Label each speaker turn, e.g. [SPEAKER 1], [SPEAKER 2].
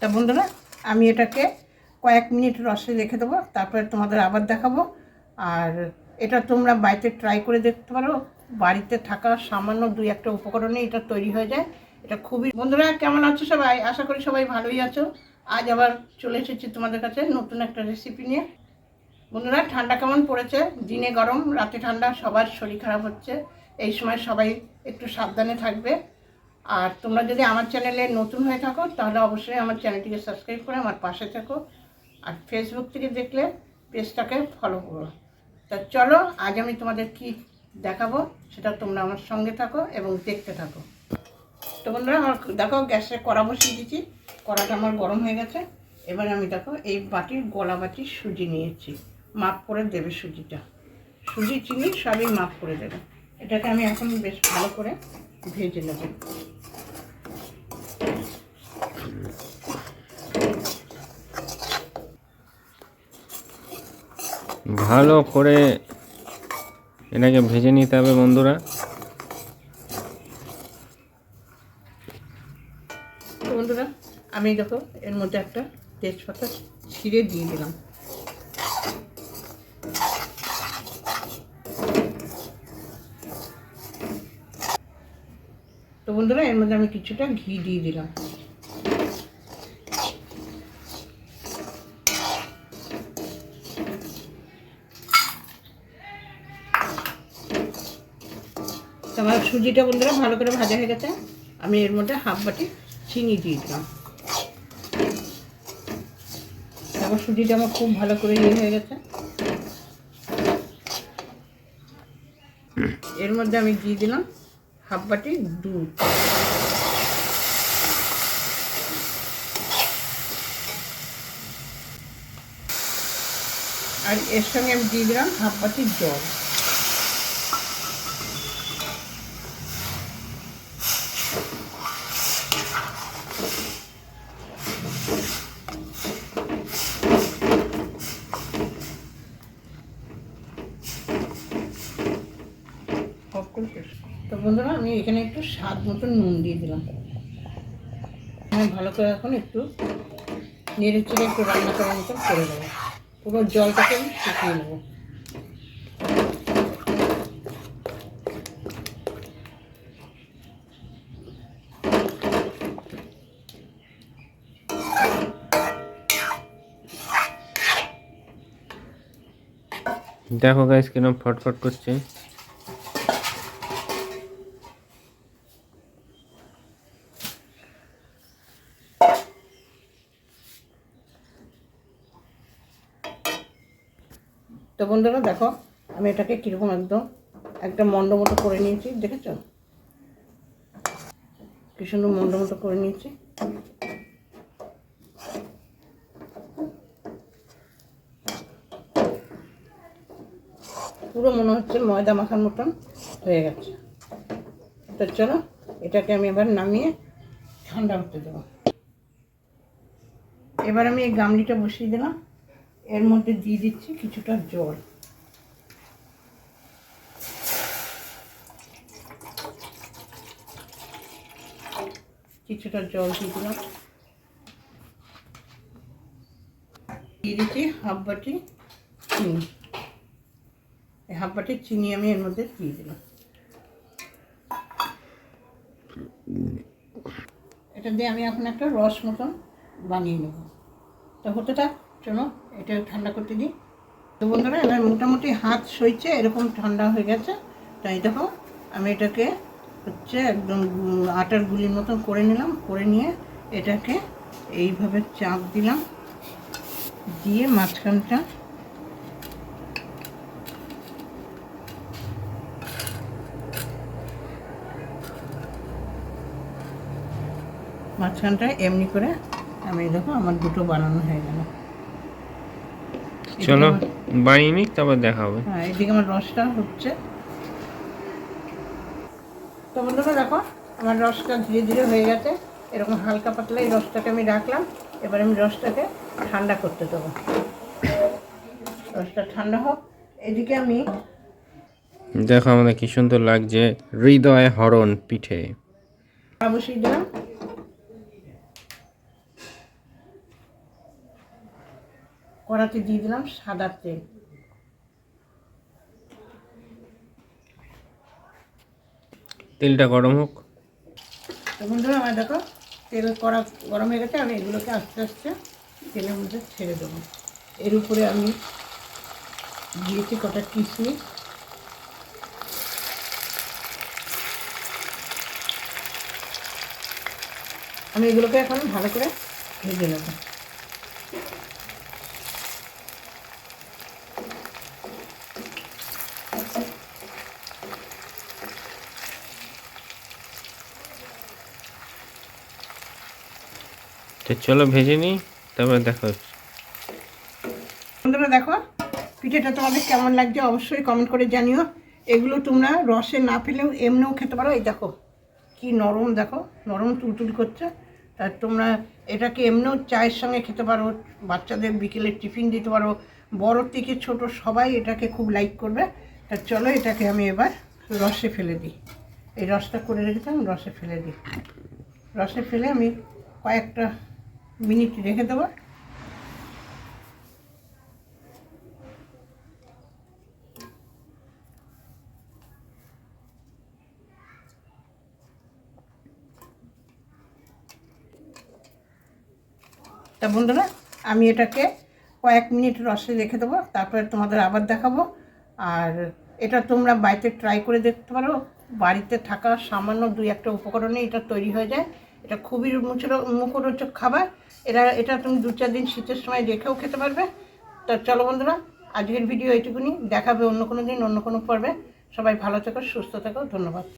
[SPEAKER 1] তা বন্ধুরা, আমি এটাকে কয়েক মিনিট রসে রেখে দেবো, তারপরে তোমাদের আবার দেখাবো। আর এটা তোমরা বাড়িতে ট্রাই করে দেখতে পারো, বাড়িতে থাকা সামান্য দুই একটা উপকরণে এটা তৈরি হয়ে যায়। এটা খুবই বন্ধুরা, কেমন আছো সবাই? আশা করি সবাই ভালোই আছো। আজ আবার চলে এসেছি তোমাদের কাছে নতুন একটা রেসিপি নিয়ে। বন্ধুরা, ঠান্ডা কেমন পড়েছে? দিনে গরম, রাতে ঠান্ডা, সবার শরীর খারাপ হচ্ছে। এই সময় সবাই একটু সাবধানে থাকবে। আর তোমরা যদি আমার চ্যানেলে নতুন হয়ে থাকো, তাহলে অবশ্যই আমার চ্যানেলটিকে সাবস্ক্রাইব করে আমার পাশে থাকো। আর ফেসবুক থেকে দেখলে পেজটাকে ফলো করো। তা চলো, আজ আমি তোমাদের কি দেখাবো সেটা তোমরা আমার সঙ্গে থাকো এবং দেখতে থাকো। তো বন্ধুরা, আমার দেখো গ্যাসে কড়া বসিয়ে দিয়েছি। কড়াটা আমার গরম হয়ে গেছে। এবার আমি দেখো এই বাটির গলা বাটির সুজি নিয়েছি। মাপ করে দেবে সুজিটা। সুজি, চিনি সবই মাপ করে দেবে। এটাকে আমি এখন বেশ ভালো করে ভেজে নেব
[SPEAKER 2] ভালো করে এটাকে ভেজে নিতে হবে বন্ধুরা।
[SPEAKER 1] বন্ধুরা আমি দেখো এর মধ্যে একটা তেজপাতা ছিঁড়ে দিয়ে দিলাম। বন্ধুরা, এর মধ্যে আমি কিছুটা ঘি দিয়ে দিলাম। আমার সুজিটা বন্ধুরা ভালো করে ভাজা হয়ে গেছে। আমি এর মধ্যে হাফ বাটি চিনি দিয়ে দিলাম। তারপর সুজিটা আমার খুব ভালো করে ইয়ে হয়ে গেছে। এর মধ্যে আমি দিয়ে দিলাম। হাফ বাটি দুধ আর এর সঙ্গে আমি দিয়ে দিলাম হাফ বাটি জল করে দিস। তো বন্ধুরা, আমি এখানে একটু স্বাদ মতো নুন দিয়ে দিলাম। আমি ভালো করে এখন একটু নেড়ে চেড়ে একটু রান্না করার মতো করে দেবো পুরো জলটাকে আমি শুকিয়ে নেব।
[SPEAKER 2] দেখো গাইস কিরম ফটফট করছে।
[SPEAKER 1] তো বন্ধুরা দেখো, আমি এটাকে কীরকম একদম একটা মন্ড মতো করে নিয়েছি, দেখেছ? কি সুন্দর মন্ড মতো করে নিয়েছি। পুরো মনে হচ্ছে ময়দা মাখার মতন হয়ে গেছে। তো চলো, এটাকে আমি এবার নামিয়ে ঠান্ডা হতে দেবো। এবার আমি এই গামলিটা বসিয়ে দিলাম। এর মধ্যে দিয়ে দিচ্ছি কিছুটা জল। কিছুটা জল দিয়ে দিলাম। দিয়ে দিচ্ছি হাফ বাটি চিনি। এই হাফ বাটি চিনি আমি এর মধ্যে দিয়ে দিলাম। এটা দিয়ে আমি এখন একটা রস মতন বানিয়ে নেব। তো হতে চলো, এটা ঠান্ডা করতে দিই। তো বন্ধুরা, এবার মোটামুটি হাত সইছে, এরকম ঠান্ডা হয়ে গেছে। তাই দেখো, আমি এটাকে হচ্ছে একদম আটার গুলির মতন করে নিলাম, করে নিয়ে এটাকে এইভাবে চাপ দিলাম। দিয়ে মাঝখানটা মাঝখানটা এমনি করে আমি দেখো, আমার দুটো বানানো হয়ে গেল।
[SPEAKER 2] চলো বানিয়ে নিক তারপর দেখা হবে।
[SPEAKER 1] হ্যাঁ এদিকে আমার রসটা হচ্ছে। তো বন্ধুরা দেখো আমার রসটা ধীরে ধীরে হয়ে গেছে। এরকম হালকা পাতলা এই রসটাকে আমি রাখলাম। এবার আমি রসটাকে ঠান্ডা করতে দেবো। রসটা ঠান্ডা হোক। এদিকে আমি
[SPEAKER 2] দেখো আমাদের কি সুন্দর লাগছে হৃদয় হরণ পিঠে।
[SPEAKER 1] বসিয়ে দিলাম কড়াতে দিয়ে দিলাম সাদা তেল।
[SPEAKER 2] তেলটা গরম হোক।
[SPEAKER 1] তো বন্ধুরা আমার দেখো তেল কড়া গরম হয়ে গেছে আমি এগুলোকে আস্তে আস্তে তেলের মধ্যে ছেড়ে দেবো। এর উপরে আমি দিয়েছি কটা কিশমিশ। আমি এগুলোকে এখন ভালো করে ভেজে নেব।
[SPEAKER 2] তো চলো ভেজে নিই, তারপরে দেখা
[SPEAKER 1] বন্ধুরা দেখো, পিঠেটা তোমাদের কেমন লাগছে অবশ্যই কমেন্ট করে জানিও। এগুলো তোমরা রসে না ফেলেও এমনিও খেতে পারো। এই দেখো, কি নরম দেখো, নরম তুলতুল করছে। তা তোমরা এটাকে এমনিও চায়ের সঙ্গে খেতে পারো, বাচ্চাদের বিকেলে টিফিন দিতে পারো। বড় থেকে ছোট সবাই এটাকে খুব লাইক করবে। তা চলো এটাকে আমি এবার রসে ফেলে দিই। এই রসটা করে রেখেছিলাম, রসে ফেলে দিই। রসে ফেলে আমি কয়েকটা মিনিট রেখে দেবো। তা বন্ধুরা, আমি এটাকে কয়েক মিনিট রসে রেখে দেবো, তারপরে তোমাদের আবার দেখাবো। আর এটা তোমরা বাড়িতে ট্রাই করে দেখতে পারো। বাড়িতে থাকা সামান্য দুই একটা উপকরণে এটা তৈরি হয়ে যায়। এটা খুবই মুচর মুখরোচক খাবার। এরা এটা তুমি দু চার দিন শীতের সময় রেখেও খেতে পারবে। তো চলো বন্ধুরা, আজকের ভিডিও এইটুকুনি। দেখাবে অন্য কোনো দিন, অন্য কোনো পর্বে। সবাই ভালো থেকো, সুস্থ থেকো। ধন্যবাদ।